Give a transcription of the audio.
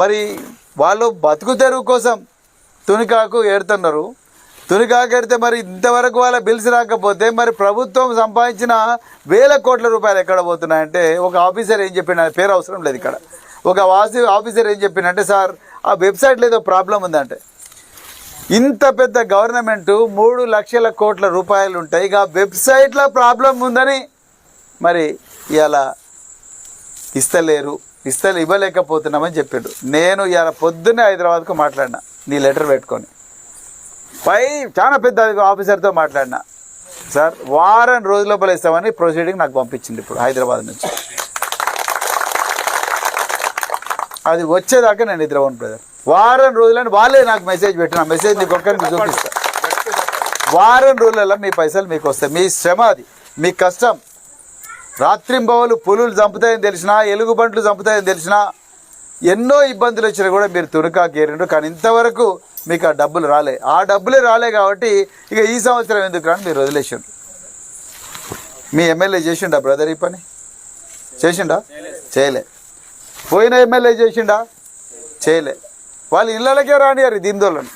మరి వాళ్ళు బతుకు తెరువు కోసం తునికాకు ఏడుతున్నారు. తునికాకు ఏడితే మరి ఇంతవరకు వాళ్ళ బిల్స్ రాకపోతే మరి ప్రభుత్వం సంపాదించిన వేల కోట్ల రూపాయలు ఎక్కడ పోతున్నాయంటే ఒక ఆఫీసర్ ఏం చెప్పిన పేరు అవసరం లేదు ఇక్కడ. ఒక వాసి ఆఫీసర్ ఏం చెప్పిండంటే సార్ ఆ వెబ్సైట్లో ఏదో ప్రాబ్లం ఉందంటే. ఇంత పెద్ద గవర్నమెంట్ మూడు లక్షల కోట్ల రూపాయలు ఉంటాయి. ఇక వెబ్సైట్లో ప్రాబ్లం ఉందని మరి ఇలా ఇస్తలేరు ఇస్తలు ఇవ్వలేకపోతున్నామని చెప్పిండు. నేను ఇవాళ పొద్దున్నే హైదరాబాద్కు మాట్లాడినా నీ లెటర్ పెట్టుకొని. పై చాలా పెద్ద ఆఫీసర్తో మాట్లాడినా. సార్ వారం రోజుల లోపల ఇస్తామని ప్రొసీడింగ్ నాకు పంపించింది ఇప్పుడు హైదరాబాద్ నుంచి. అది వచ్చేదాకా నేను నిద్రపోను బ్రదర్. వారం రోజులని వాళ్ళే నాకు మెసేజ్ పెట్టిన మెసేజ్ నీకు ఒక్కరికి చూపిస్తా. వారం రోజులలో మీ పైసలు మీకు వస్తాయి. మీ శ్రమ అది మీ కష్టం. రాత్రింబవలు పులులు చంపుతాయని తెలిసినా ఎలుగుబంట్లు చంపుతాయని తెలిసినా ఎన్నో ఇబ్బందులు వచ్చినా కూడా మీరు తునకాకు ఏరిండ్రు కానీ ఇంతవరకు మీకు ఆ డబ్బులు రాలే. ఆ డబ్బులే రాలే కాబట్టి ఇక ఈ సంవత్సరం ఎందుకు రాని మీరు వదిలేసిండ్రు. మీ ఎమ్మెల్యే చేసిండా బ్రదర్ ఈ పని? చేసిండా? చేయలే. పోయిన ఎమ్మెల్యే చేసిండా? చేయలే. వాళ్ళు ఇళ్ళకే రానియారు దీందోళ్ళని